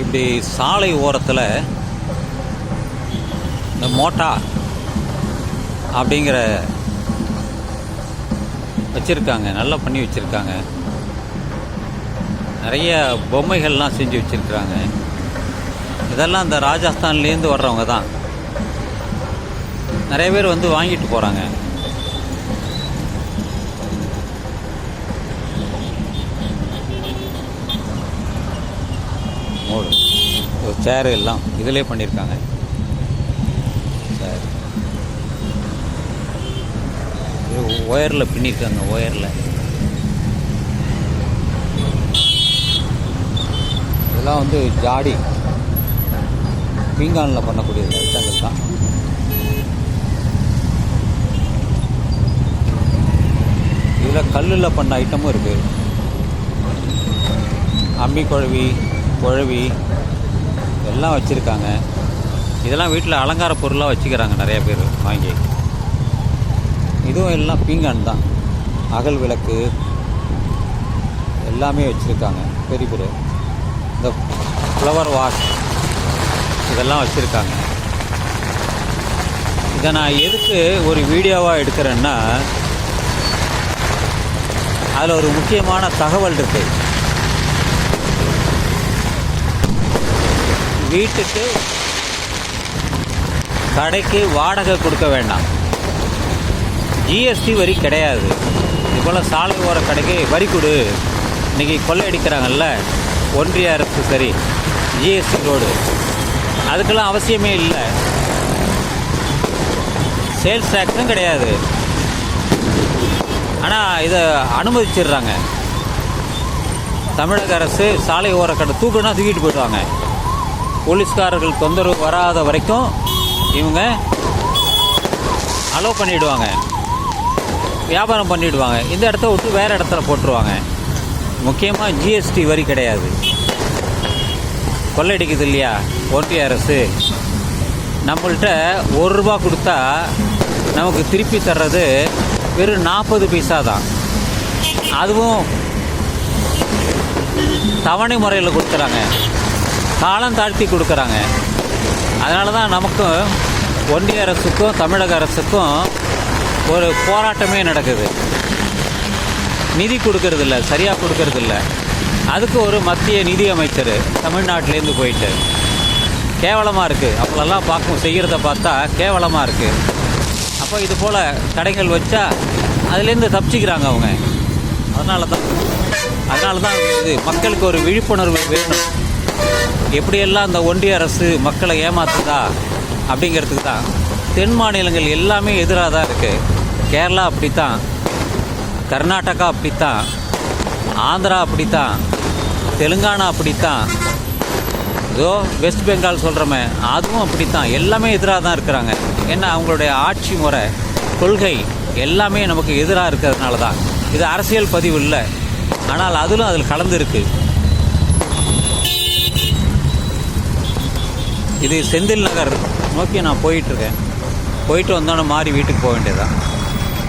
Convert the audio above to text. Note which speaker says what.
Speaker 1: இப்படி சாலை ஓரத்தில் இந்த மோட்டா அப்படிங்கிற வச்சுருக்காங்க நல்லா பண்ணி வச்சுருக்காங்க. நிறைய பொம்மைகள்லாம் செஞ்சு வச்சுருக்குறாங்க. இதெல்லாம் இந்த ராஜஸ்தான்லேருந்து வர்றவங்க தான். நிறைய பேர் வந்து வாங்கிட்டு போகிறாங்க மோடு. சேரு எல்லாம் இதிலே பண்ணியிருக்காங்க சேர் இது ஒயரில் பின்னிருக்காங்க ஒயரில் இதெல்லாம் வந்து ஜாடி. பீங்கானில் பண்ணக்கூடிய ஐட்டங்கள் தான். இதில் கல்லில் பண்ண ஐட்டமும் இருக்குது அம்மி குழவி குழவி எல்லாம் வச்சுருக்காங்க. இதெல்லாம் வீட்டில் அலங்கார பொருளாக வச்சுக்கிறாங்க நிறைய பேர் வாங்கி. இதுவும் எல்லாம் பீங்கான் தான். அகல் விளக்கு எல்லாமே வச்சுருக்காங்க பெரிய பெரிய இந்த ஃப்ளவர் வாஷ் இதெல்லாம் வச்சுருக்காங்க. இதை நான் எதுக்கு ஒரு வீடியோவாக எடுக்கிறேன்னா அதில் ஒரு முக்கியமான தகவல் இருக்குது வீட்டுக்கு கடைக்கு வாடகை கொடுக்க வேண்டாம். ஜிஎஸ்டி வரி கிடையாது. இதுபோல் சாலை ஓர கடைக்கு வரி கொடு. இன்றைக்கி கொள்ளையடிக்கிறாங்கல்ல ஒன்றிய அரசு சரி. GST road. அதுக்கெல்லாம் அவசியமே இல்லை. சேல்ஸ் டேக்ஸும் கிடையாது. ஆனால் இதை அனுமதிச்சிடுறாங்க. தமிழக அரசு சாலை ஓர கடை தூக்கிட்டு போயிடுவாங்க. போலீஸ்காரர்கள் தொந்தரவு வராத வரைக்கும் இவங்க அலோவ் பண்ணிவிடுவாங்க வியாபாரம் பண்ணிவிடுவாங்க இந்த இடத்த விட்டு வேறு இடத்துல போட்டுருவாங்க. முக்கியமாக ஜிஎஸ்டி வரி கிடையாது. கொள்ளடிக்குது இல்லையா? ஒன்றிய அரசு. நம்மள்கிட்ட ஒரு ரூபா கொடுத்தா நமக்கு திருப்பி தர்றது வெறும் நாற்பது பைசா தான். அதுவும் தவணை முறையில் கொடுத்துறாங்க. காலம் தாழ்த்தி கொடுக்குறாங்க. அதனால தான் நமக்கும் ஒன்றிய அரசுக்கும் தமிழக அரசுக்கும் ஒரு போராட்டமே நடக்குது. நிதி கொடுக்கறதில்ல சரியாக கொடுக்கறதில்ல. அதுக்கு ஒரு மத்திய நிதி அமைச்சர் தமிழ்நாட்டிலேருந்து போயிட்டு. கேவலமாக இருக்குது அப்போல்லாம் பார்க்கும் செய்கிறத பார்த்தா கேவலமாக இருக்குது அப்போ இது போல் கடைகள் வச்சா அதுலேருந்து தப்பிச்சிக்கிறாங்க அவங்க. அதனால தான் அதனால தான் இது மக்களுக்கு ஒரு விழிப்புணர்வு வேணும். எப்படியெல்லாம் அந்த ஒன்றிய அரசு மக்களை ஏமாத்துதா அப்படிங்கிறதுக்கு தான் தென் மாநிலங்கள் எல்லாமே எதிராக தான் இருக்குது கேரளா அப்படித்தான் கர்நாடகா அப்படித்தான் ஆந்திரா அப்படித்தான் தெலுங்கானா அப்படித்தான். ஏதோ வெஸ்ட் பெங்கால் சொல்கிறோமே அதுவும் அப்படித்தான். எல்லாமே எதிராக தான் இருக்கிறாங்க. ஏன்னா அவங்களுடைய ஆட்சி முறை கொள்கை எல்லாமே நமக்கு எதிராக இருக்கிறதுனால தான் இது அரசியல் பதிவு இல்லை. ஆனால் அதிலும் அதில் கலந்துருக்கு இது செந்தில் நகர் நோக்கி நான் போயிட்டுருக்கேன். போயிட்டு வந்தோன்னே மாறி வீட்டுக்கு போக வேண்டியதுதான்.